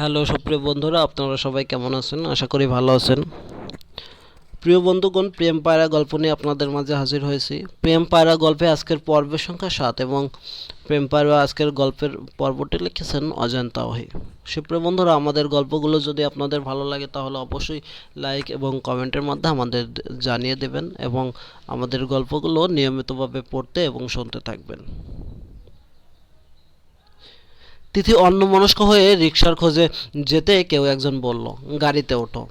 Hello, সুপ্রিয় বন্ধুরা, আপনারা সবাই কেমন আছেন? আশা করি ভালো আছেন। প্রিয় বন্ধুগণ, প্রেম, পায়রা গল্প নিয়ে আপনাদের মাঝে হাজির হয়েছি। প্রেম, পায়রা গল্পে আজকের পর্বের সংখ্যা সাত এবং প্রেম, পায়রা আজকের গল্পের পর্বটি লিখেছেন অজন্তা ওহি সুপ্রিয় বন্ধুরা, আমাদের গল্পগুলো যদি আপনাদের ভালো লাগে, তাহলে অবশ্যই লাইক এবং কমেন্টের মাধ্যমে আমাদের জানিয়ে দেবেন এবং আমাদের গল্পগুলো নিয়মিতভাবে পড়তে এবং শুনতে থাকবেন। তিথি অন্যমনস্ক হয়ে রিক্সার খোঁজে যেতে কেউ একজন বলল, গাড়িতে ওঠো।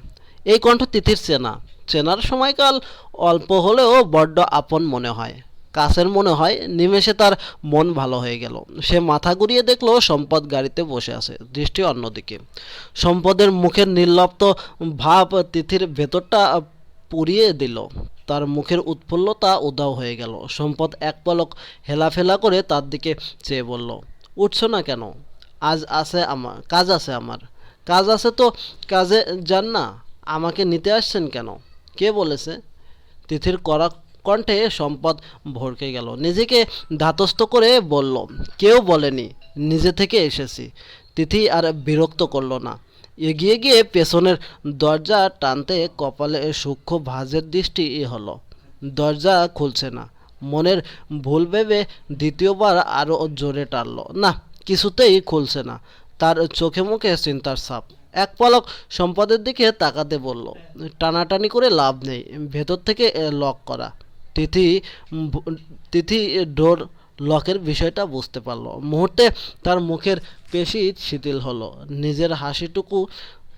এই কণ্ঠ তিথির চেনা। চেনার সময়কাল অল্প হলেও বড্ড আপন মনে হয়। কাছের মনে হয় নিমেষে তার মন ভালো হয়ে গেল। সে মাথা ঘুরিয়ে দেখল সম্পদ গাড়িতে বসে আছে, দৃষ্টি অন্যদিকে। সম্পদের মুখের নির্লপ্ত ভাব তিথির ভেতরটা পুড়িয়ে দিল। তার মুখের উৎফুল্লতা উদাও হয়ে গেল। সম্পদ এক পলক হেলাফেলা করে তার দিকে চেয়ে বলল উঠছো না কেন? আজ আছে আমার কাজ আছে আমার। কাজ আছে তো কাজে যান না, আমাকে নিতে আসছেন কেন? কে বলেছে? তিথির কড়া কণ্ঠে সম্পদ ভরকে গেল। নিজেকে ধাতস্থ করে বলল, কেউ বলেনি, নিজে থেকে এসেছি। তিথি আর বিরক্ত করল না। এগিয়ে গিয়ে পেছনের দরজা টানতে কপালে সূক্ষ্ম ভাঁজের দৃষ্টি হলো। দরজা খুলছে না। মনের ভুল ভেবে দ্বিতীয়বার আরও জোরে টানলো। না, কিছুতেই খুলছে না। তার চোখে মুখে চিন্তার ছাপ। এক পলক সম্পদের দিকে তাকাতে বলল। টানাটানি করে লাভ নেই। ভেতর থেকে লক করা। তিথি তিথি ডোর লকের বিষয়টা বুঝতে পারল। মুহূর্তে তার মুখের পেশি শিথিল হলো। নিজের হাসিটুকু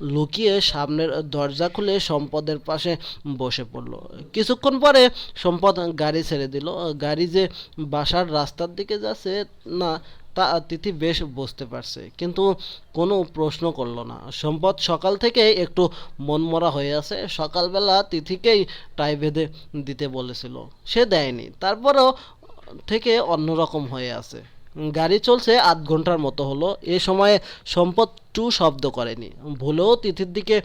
লুকিয়ে সামনের দরজা খুলে সম্পদের পাশে বসে পড়ল। কিছুক্ষণ পরে সম্পদ গাড়ি ছেড়ে দিল। গাড়ি যে বাসার রাস্তার দিকে যাচ্ছে না, তা তিথি বেশ বুঝতে পারছে। কিন্তু কোনো প্রশ্ন করল না। সম্পদ সকাল থেকে একটু মনমরা হয়ে আছে। সকালবেলা তিথিকেই টাই বেঁধে দিতে বলেছিল। সে দেয়নি। তারপরেও থেকে অন্যরকম হয়ে আছে। গাড়ি চলছে আধ ঘণ্টার মতো হলো। এ সময়ে সম্পদ টু শব্দ করেনি। ভুলেও তিথির দিকে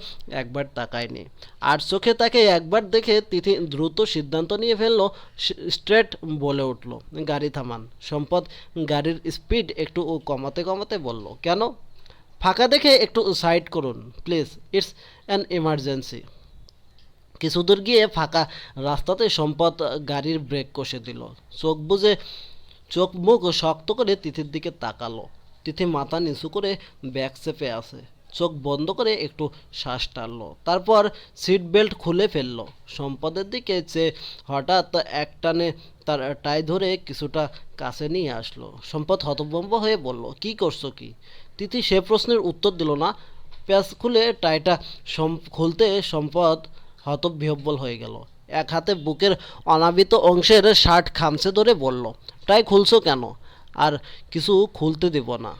একবার তাকায়নি। আর চোখে তাকে একবার দেখে তিথি দ্রুত সিদ্ধান্ত নিয়ে ফেলল স্ট্রেট বলে উঠল, গাড়ি থামান। সম্পদ গাড়ির স্পিড একটু কমাতে কমাতে বলল, কেন? ফাঁকা দেখে একটু সাইড করুন, প্লিজ। It's an emergency. কিছু দূর গিয়ে ফাঁকা রাস্তাতে সম্পদ গাড়ির ব্রেক কষে দিল। চোখ বুজে চোখ মুখ শক্ত করে তিথির দিকে তাকালো। তিথি মাথা নিচু করে ব্যাগ চেপে আছে। চোখ বন্ধ করে একটু শ্বাস টানলো। তারপর সিট বেল্ট খুলে ফেলল। সম্পদের দিকে চেয়ে হঠাৎ এক টানে তার টাই ধরে কিছুটা কাছে নিয়ে আসলো। সম্পদ হতভম্ব হয়ে বলল, কি করছ কি? তিথি সে প্রশ্নের উত্তর দিল না। প্যাঁচ খুলে টাইটা খুলতে সম্পদ হতবিহব্বল হয়ে গেল। এক হাতে বুকের অনাবিত অংশের শার্ট খামছে ধরে বলল টাই খুলছো কেন? আর কিছু খুলতে দেব না।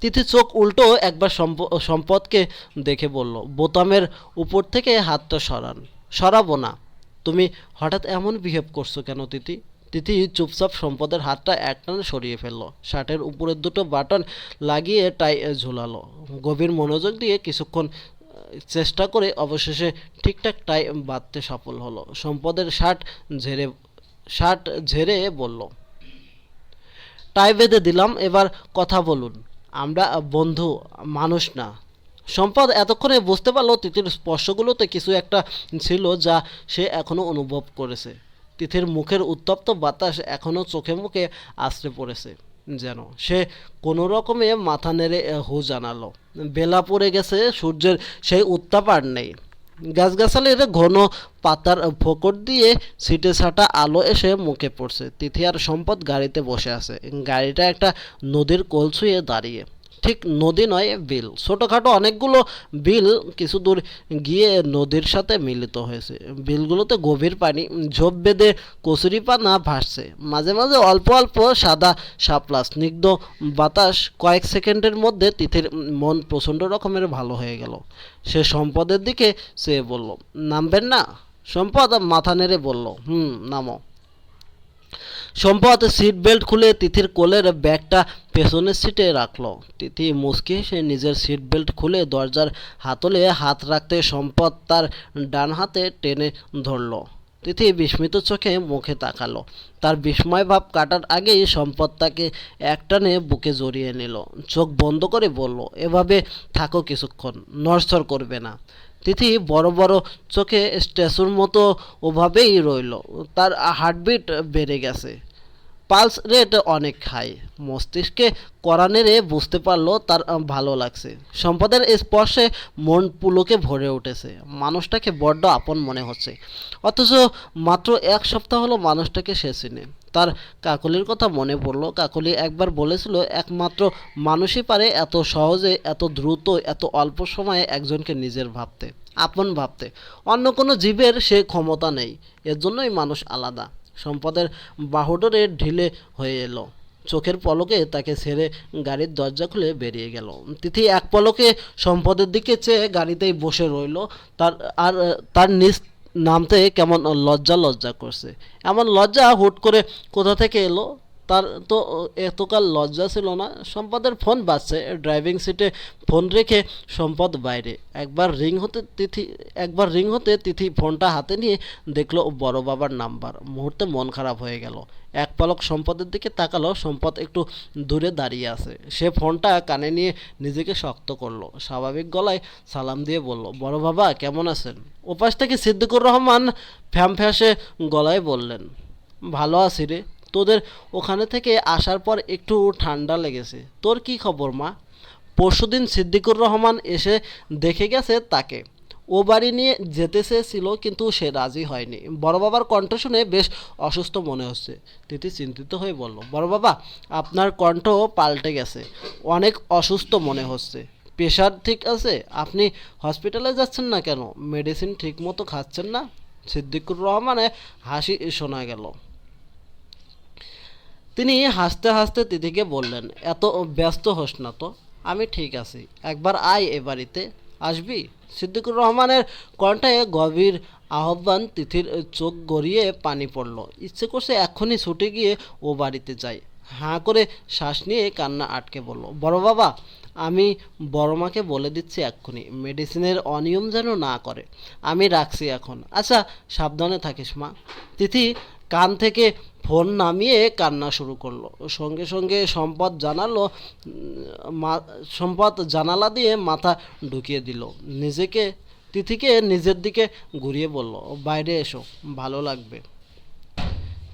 তিথি চোখ উল্টো একবার সম্প- সম্পদকে দেখে বলল, বোতামের উপর থেকে হাতটা সরান। সরাবো না। তুমি হঠাৎ এমন বিহেভ করছ কেন, তিথি? তিথি চুপচাপ সম্পদের হাতটা একটানে সরিয়ে ফেলল। শার্টের উপরের দুটো বাটন লাগিয়ে টাই, ঝুলালো। গভীর মনোযোগ দিয়ে কিছুক্ষণ চেষ্টা করে অবশেষে ঠিকঠাক টাই বাঁধতে সফল হলো। সম্পদের শার্ট ঝেড়ে শার্ট ঝেড়ে বলল, টাই বেঁধে দিলাম, এবার কথা বলুন। আমরা বন্ধু, মানুষ না। সম্পদ এতক্ষণে বুঝতে পারল তিথির স্পর্শগুলোতে কিছু একটা ছিল যা সে এখনও অনুভব করেছে। তিথির মুখের উত্তপ্ত বাতাস এখনও চোখে মুখে আশ্রে পড়েছে যেন। সে কোনো রকমে মাথা নেড়ে হু জানালো, বেলা পড়ে গেছে, সূর্যের সেই উত্তাপ আর নেই। গাছগাছালির ঘন পাতার ফোকর দিয়ে সিটে ছাটা আলো এসে মুখে পড়ছে। তিথি আর সম্পদ গাড়িতে বসে আছে। গাড়িটা একটা নদীর কোল ছুঁয়ে দাঁড়িয়ে। ঠিক নদী নয়, বিল। ছোটোখাটো অনেকগুলো বিল কিছু দূর গিয়ে নদীর সাথে মিলিত হয়েছে। বিলগুলোতে গভীর পানি, ঝোপ বেঁধে কচুরিপানা ভাসছে। মাঝে মাঝে অল্প অল্প সাদা শাপলা, স্নিগ্ধ বাতাস কয়েক সেকেন্ডের মধ্যে তিথির মন প্রচণ্ড রকমের ভালো হয়ে গেল। সে সম্পদের দিকে চেয়ে বলল, নামবেন না? সম্পদ মাথা নেড়ে বলল, হুম, নামো। সম্পদ সিট বেল্ট খুলে তিথির কোলের ব্যাগটা পেছনের সিটে রাখল। তিথি মুচকি সে নিজের সিট বেল্ট খুলে দরজার হাতলে হাত রাখতে সম্পদ তার ডান হাতে টেনে ধরলো। তিথি বিস্মিত চোখে মুখে তাকালো। তার বিস্ময় ভাব কাটার আগেই সম্পদ তাকে একটানে বুকে জড়িয়ে নিল। চোখ বন্ধ করে বলল, এভাবে থাকো কিছুক্ষণ, নড়চড় করবে না। তিথি বড় বড় চোখে স্ট্যাচুর মতো ওভাবেই রইল। তার হার্টবিট বেড়ে গেছে। পালস রেট অনেক হাই। মস্তিষ্কে কড়া নেড়ে বুঝতে পারল তার ভালো লাগছে। সম্পদের স্পর্শে মন পুলকে ভরে উঠেছে। মানুষটাকে বড্ড আপন মনে হচ্ছে। অথচ মাত্র এক সপ্তাহ হলো মানুষটাকে সে চিনে। তার কাকলির কথা মনে পড়ল। কাকলি একবার বলেছিল, একমাত্র মানুষই পারে এত সহজে, এত দ্রুত, এত অল্প সময়ে একজনকে নিজের ভাবতে, আপন ভাবতে। অন্য কোনো জীবের সে ক্ষমতা নেই। এর জন্যই মানুষ আলাদা। সম্পদের বাহুডোরে ঢিলে হয়ে এলো। চোখের পলকে তাকে ছেড়ে গাড়ির দরজা খুলে বেরিয়ে গেল। তিথি এক পলকে সম্পদের দিকে চেয়ে গাড়িতেই বসে রইল। তার, আর, তার নিজ নামতে কেমন লজ্জা লজ্জা করছে। এমন লজ্জা হুট করে কোথা থেকে এলো? তার তো এতকাল লজ্জা ছিল না। সম্পদের ফোন বাজছে। ড্রাইভিং সিটে ফোন রেখে সম্পদ বাইরে। একবার রিং হতে তিথি, একবার রিং হতে তিথি ফোনটা হাতে নিয়ে দেখল বড় বাবার নাম্বার। মুহূর্তে মন খারাপ হয়ে গেল। এক পলক সম্পদের দিকে তাকালো। সম্পদ একটু দূরে দাঁড়িয়ে আছে। সে ফোনটা কানে নিয়ে নিজেকে শক্ত করল। স্বাভাবিক গলায় সালাম দিয়ে বলল, বড় বাবা, কেমন আছেন? ওপাশ থেকে সিদ্দিকুর রহমান ফ্যামফ্যাসে গলায় বললেন, ভালো আছি রে। তোদের ওখানে থেকে আসার পর একটু ঠান্ডা লেগেছে। তোর কি খবর, মা? পরশুদিন সিদ্দিকুর রহমান এসে দেখে গেছে তাকে। ও বাড়ি নিয়ে যেতে চেয়েছিল, কিন্তু সে রাজি হয়নি। বড় বাবার কণ্ঠ শুনে বেশ অসুস্থ মনে হচ্ছে। তিথি চিন্তিত হয়ে বলল, বড় বাবা, আপনার কণ্ঠ পাল্টে গেছে। অনেক অসুস্থ মনে হচ্ছে। প্রেশার ঠিক আছে? আপনি হসপিটালে যাচ্ছেন না কেন? মেডিসিন ঠিক মতো খাচ্ছেন না? সিদ্দিকুর রহমানের হাসি শোনা গেল। তিনি হাসতে হাসতে তিথিকে বললেন, এত ব্যস্ত হোস না তো, আমি ঠিক আছি। একবার আয় এ বাড়িতে। আসবি? সিদ্দিকুর রহমানের কণ্ঠে গভীর আহ্বান তিথির চোখ গড়িয়ে পানি পড়ল। ইচ্ছে করছে এক্ষুনি ছুটে গিয়ে ও বাড়িতে যাই। হাঁ করে শ্বাস নিয়ে কান্না আটকে বলল বড় বাবা, আমি বড় মাকে বলে দিচ্ছি এক্ষুনি। মেডিসিনের অনিয়ম যেন না করে। আমি রাখছি এখন। আচ্ছা সাবধানে থাকিস মা। তিথি কান থেকে ফোন নামিয়ে কান্না শুরু করল। সঙ্গে সঙ্গে সম্পদ জানালো সম্পদ জানালা দিয়ে মাথা ঢুকিয়ে দিল। নিজেকে, তিথিকে নিজের দিকে ঘুরিয়ে বলল, বাইরে এসো, ভালো লাগবে।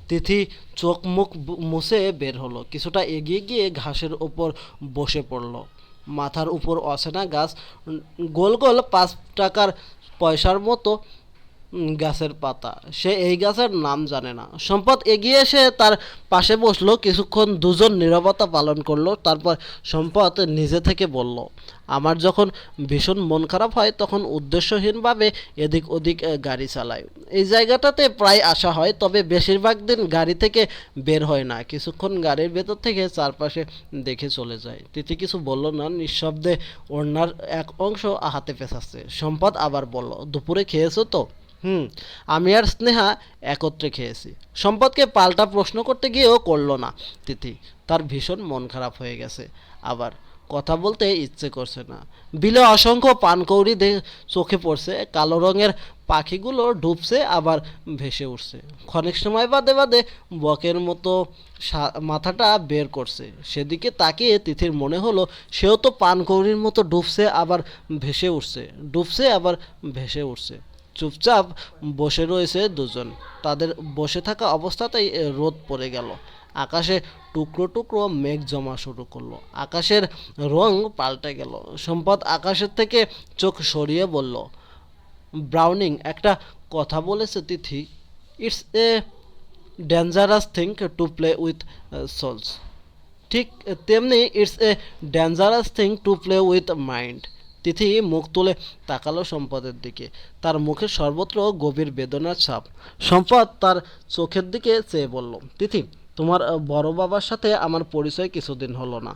তিথি চোখ মুখ মুছে বের হলো। কিছুটা এগিয়ে গিয়ে ঘাসের ওপর বসে পড়ল। মাথার উপর অচেনা গাছ গোল গোল পাঁচ টাকার পয়সার মতো গাছের পাতা। সে এই গাছের নাম জানে না। সম্পদ এগিয়ে এসে তার পাশে বসল, কিছুক্ষণ দুজন নিরবতা পালন করল, তারপর সম্পদ নিজে থেকে বলল, আমার যখন ভীষণ মন খারাপ হয়, তখন উদ্দেশ্যহীনভাবে এদিক ওদিক গাড়ি চালাই। এই জায়গাটাতে প্রায় আসা হয়, তবে বেশিরভাগ দিন গাড়ি থেকে বের হয় না। কিছুক্ষণ গাড়ির ভেতর থেকে চারপাশে দেখে চলে যায়। তিথি কিছু বলল না, নিঃশব্দে ওড়নার এক অংশ হাতে পেঁচাচ্ছে। সম্পদ আবার বলল, দুপুরে খেয়েছো তো? হুম, আমি আর স্নেহা একত্রে খেয়েছি। সম্পদকে পাল্টা প্রশ্ন করতে গিয়েও করল না তিথি। তার ভীষণ মন খারাপ হয়ে গেছে। আবার কথা বলতে ইচ্ছে করছে না। বিলে অসংখ্য পানকৌড়ি চোখে পড়ছে। কালো রঙের পাখিগুলো ডুবছে, আবার ভেসে উঠছে। ক্ষণিক সময় বাদে বাদে বকের মতো মাথাটা বের করছে। সেদিকে তাকিয়ে তিথির মনে হলো, সেও তো পানকৌড়ির মতো ডুবছে, আবার ভেসে উঠছে। ডুবছে, আবার ভেসে উঠছে। চুপচাপ বসে রয়েছে দুজন। তাদের বসে থাকা অবস্থাতেই রোদ পড়ে গেল। আকাশে টুকরো টুকরো মেঘ জমা শুরু করল। আকাশের রং পাল্টে গেল। সম্পদ আকাশের থেকে চোখ সরিয়ে বলল, ব্রাউনিং, একটা কথা বলেছে Tithi. It's a dangerous thing to play with souls. ঠিক তেমনি it's a dangerous thing to play with mind. Tithi মুখ তুলে তাকালো সম্পদের দিকে। তার মুখে সর্বত্র গভীর বেদনার ছাপ। সম্পদ তার চোখের দিকে চেয়ে বলল, তিথি, তোমার বড় বাবার সাথে আমার পরিচয় কিছুদিন হলো না।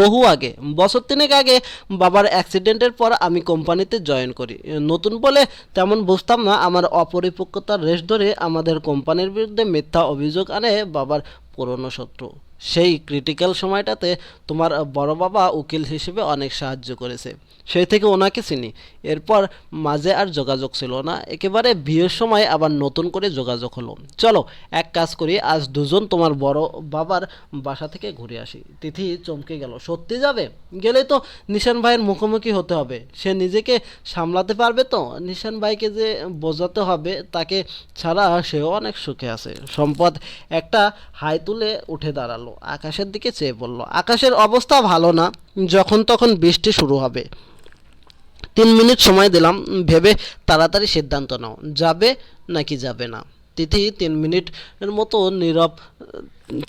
বহু আগে, বছর তিনেক আগে বাবার অ্যাক্সিডেন্টের পর আমি কোম্পানিতে জয়েন করি। নতুন বলে তেমন বুঝতাম না, আমার অপরিপক্কতার রেশ ধরে আমাদের কোম্পানির বিরুদ্ধে মিথ্যা অভিযোগ আনে বাবার পুরনো শত্রু। সেই ক্রিটিক্যাল সময়টাতে তোমার বড় বাবা উকিল হিসেবে অনেক সাহায্য করেছে। সেই থেকে ওনাকে চিনি। এরপর মাঝে আর যোগাযোগ ছিল না। একেবারে বিয়ের সময় আবার নতুন করে যোগাযোগ হলো। চলো, এক কাজ করি, আজ দুজন তোমার বড় বাবার বাসা থেকে ঘুরে আসি। তিথি চমকে গেল। সত্যি যাবে? গেলে তো নিশান ভাইয়ের মুখোমুখি হতে হবে। সে নিজেকে সামলাতে পারবে তো? নিশান ভাইকে যে বোঝাতে হবে, তাকে ছাড়া সেও অনেক সুখে আছে। সম্পদ একটা হাই তুলে উঠে দাঁড়াল। আকাশের দিকে চেয়ে পড়ল আকাশের অবস্থা ভালো না, যখন তখন বৃষ্টি শুরু হবে। তিন মিনিট সময় দিলাম, ভেবে তাড়াতাড়ি সিদ্ধান্ত নাও, যাবে নাকি যাবে না? তিথি তিন মিনিটের মতো নীরব,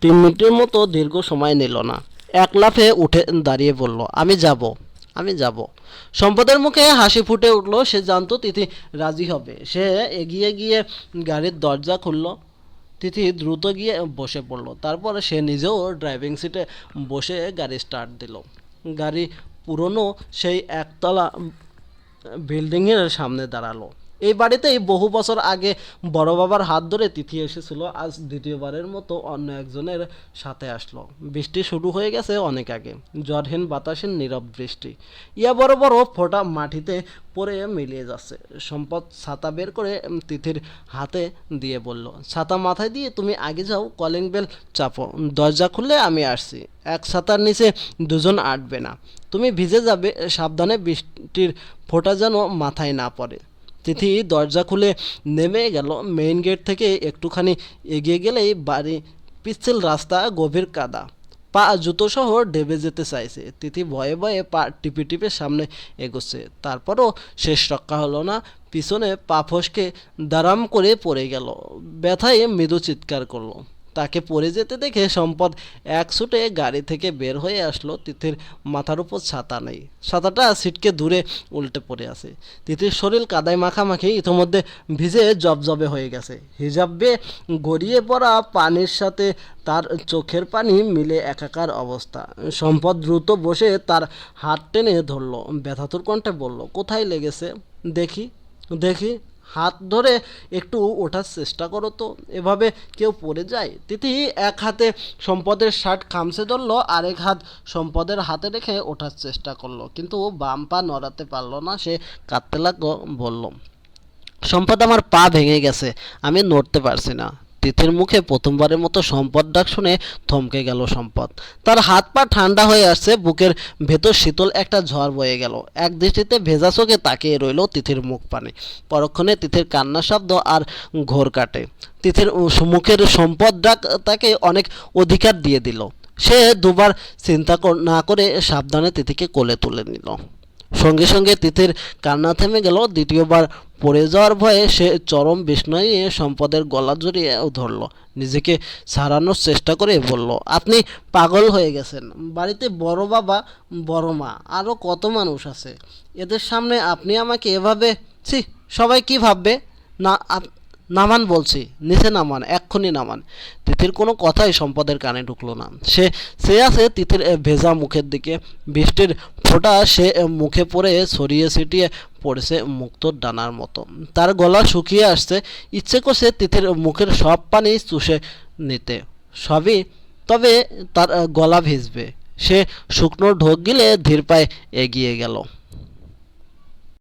তিন মিনিটের মতো দীর্ঘ সময় নিল না। এক লাফে উঠে দাঁড়িয়ে বলল, আমি যাব আমি যাব। সম্পদের মুখে হাসি ফুটে উঠল, সে জানতো তিথি রাজি হবে। সে এগিয়ে গিয়ে গাড়ির দরজা খুললো। তিথি দ্রুত গিয়ে বসে পড়ল। তারপরে সে নিজেও ড্রাইভিং সিটে বসে গাড়ি স্টার্ট দিল। গাড়ি পুরনো সেই একতলা বিল্ডিংয়ের সামনে দাঁড়াল। এই বাড়িতেই বহু বছর আগে বড় বাবার হাত ধরে তিথি এসেছিল। আজ দ্বিতীয়বারের মতো অন্য একজনের সাথে আসলো। বৃষ্টি শুরু হয়ে গেছে অনেক আগে। জ্বরহীন বাতাসের নীরব বৃষ্টি। ইয়া বড় বড় ফোঁটা মাটিতে পড়ে মিলিয়ে যাচ্ছে। সম্পদ ছাতা বের করে তিথির হাতে দিয়ে বলল, ছাতা মাথায় দিয়ে তুমি আগে যাও, কলিং বেল চাপো। দরজা খুললে আমি আসছি। এক ছাতার নিচে দুজন আটবে না। তুমি ভিজে যাবে, সাবধানে বৃষ্টির ফোঁটা যেন মাথায় না পড়ে। তিথি দরজা খুলে নেমে গেল। মেইন গেট থেকে একটুখানি এগিয়ে গেলেই বাড়ি পিচ্ছিল রাস্তা, গভীর কাদা। পা জুতো সহ ডেবে যেতে চাইছে। তিথি ভয়ে ভয়ে পা টিপে টিপে সামনে এগোচ্ছে। তারপরও শেষ রক্ষা হলো না। পিছনে পা ফসকে দারাম করে পড়ে গেল। ব্যথায় মৃদু চিৎকার করল। তাকে পড়ে যেতে দেখে সম্পদ এক ছুটে গাড়ি থেকে বের হয়ে আসলো তিথির মাথার উপর ছাতা নেই। ছাতাটা সিটকে দূরে উল্টে পড়ে আছে। তিথির শরীর কাদায় মাখামাখি ইতোমধ্যে ভিজে জবজবে হয়ে গেছে। হিজাবে গড়িয়ে পড়া পানির সাথে তার চোখের পানি মিলে একাকার অবস্থা। সম্পদ দ্রুত বসে তার হাত টেনে ধরলো। ব্যথাতুর কণ্ঠে বলল, কোথায় লেগেছে? দেখি দেখি। হাত ধরে একটু ওঠার চেষ্টা করো তো। এভাবে কেউ পড়ে যায়। তিথি এক হাতে সম্পদের শার্ট খামছে ধরলো, আরেক হাত সম্পদের হাতে রেখে ওঠার চেষ্টা করল। কিন্তু বাম পা নড়াতে পারল না, সে কাঁদতে লাগল, বলল, সম্পদ আমার পা ভেঙে গেছে, আমি নড়তে পারছি না। তিথির মুখে প্রথমবারের মতো সম্পদ ডাক শুনে থমকে গেল সম্পদ। তার হাত পা ঠান্ডা হয়ে আসছে, বুকের ভেতর শীতল একটা ঝড় বয়ে গেল। এক দৃষ্টিতে ভেজা চোখে তাকিয়ে রইল তিথির মুখ পানে। পরক্ষণে তিথির কান্না শব্দ আর ঘোর কাটে। তিথির মুখের সম্পদ ডাক তাকে অনেক অধিকার দিয়ে দিল। সে দুবার চিন্তা না করে সাবধানে তিথিকে কোলে তুলে নিল। সঙ্গে সঙ্গে তিথির কান্না থেমে গেল। দ্বিতীয়বার পড়ে যাওয়ার ভয়ে সে চরম বিস্ময়ে সম্পদের গলা জড়িয়ে ধরল। নিজেকে ছাড়ানোর চেষ্টা করে বলল, আপনি পাগল হয়ে গেছেন। বাড়িতে বড় বাবা, বড় মা আরও কত মানুষ আছে? এদের সামনে আপনি আমাকে এভাবে ছি, সবাই কি ভাববে? না নামান বলছি, নিচে নামান, এক্ষুনি নামান। তিথির কোনো কথাই সম্পদের কানে ঢুকলো না। সে সে আছে তিথির ভেজা মুখের দিকে। বৃষ্টির ফোঁটা সে মুখে পড়ে ছড়িয়ে ছিটিয়ে পড়েছে মুক্তোর ডানার মতো। তার গলা শুকিয়ে আসছে। ইচ্ছে করছে তিথির মুখের সব পানি চুষে নিতে। সবই তবে তার গলা ভিজবে। সে শুকনো ঢোক গিলে ধীর পায়ে এগিয়ে গেল।